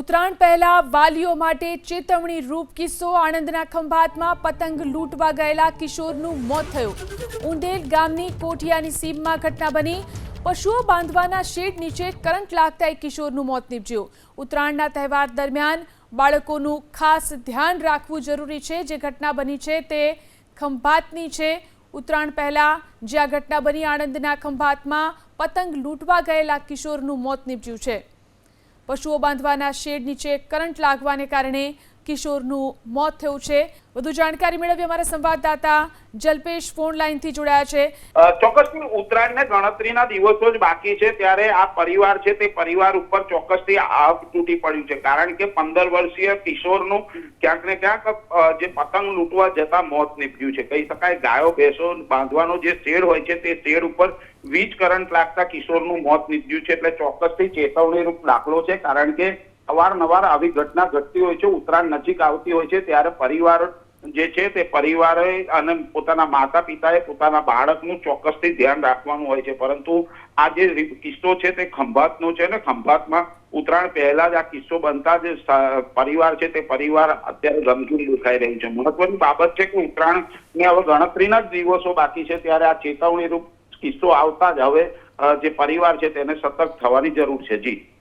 ઉત્તરાયણ પહેલા વાલીઓ માટે ચેતવણી રૂપ કિસ્સો આણંદના ખંભાતમાં પતંગ લૂંટવા ગયેલા કિશોરનું મોત થયું. ઉંદેલ ગામની કોઠિયાની સીમમાં ઘટના બની. પશુઓ બાંધવાના શેડ નીચે કરંટ લાગતા એક કિશોરનું મોત નીપજ્યું. ઉત્તરાયણના તહેવાર દરમિયાન બાળકોનું ખાસ ધ્યાન રાખવું જરૂરી છે. જે ઘટના બની છે તે ખંભાતની છે. ઉત્તરાયણ પહેલા જે આ ઘટના બની, આણંદના ખંભાતમાં પતંગ લૂંટવા ગયેલા કિશોરનું મોત નીપજ્યું છે. પશુઓ બાંધવાના શેડ નીચે કરંટ લાગવાને કારણે કિશોરનું મોત થયું છે. વધુ જાણકારી મેળવી અમારા સંવાદદાતા જલ્પેશ ફોન લાઈનથી જોડાયા છે. ચોક્કસ ચોક્કસથી ઉત્તરાયણને ગણતરીના દિવસો જ બાકી છે. ત્યારે આ પરિવાર છે તે પરિવાર ઉપર ચોક્કસથી આગ તૂટી પડ્યું છે. કારણ કે પંદર વર્ષીય કિશોરનું ક્યાંક ને ક્યાંક જે પતંગ લૂંટવા જતા મોત નીપજ્યું છે. કહી શકાય ગાયો, ભેંસો બાંધવાનો જે શેડ હોય છે, તે શેડ ઉપર વીજ કરંટ લાગતા કિશોરનું મોત નીપજ્યું છે. એટલે ચોક્કસથી ચેતવણીરૂપ દાખલો છે. કારણ કે અવારનવાર આવી ઘટના ઘટતી હોય છે, ઉત્તરાયણ નજીક આવતી હોય છે, ત્યારે પરિવાર જે છે તે પરિવારે અને પોતાના માતા પિતાએ પોતાના બાળકનું ચોક્કસથી ધ્યાન રાખવાનું હોય છે. પરંતુ આ જે કિસ્સો છે તે ખંભાતનો છે ને ખંભાતમાં ઉત્તરાયણ પહેલા જ આ કિસ્સો બનતા જ પરિવાર છે તે પરિવાર અત્યારે ગમગીન દેખાઈ રહ્યું છે. મહત્વની બાબત છે કે ઉત્તરાયણને હવે ગણતરીના જ દિવસો બાકી છે, ત્યારે આ ચેતવણીરૂપ કિસ્સો આવતા જ હવે જે પરિવાર છે તેને સતર્ક થવાની જરૂર છે. જી.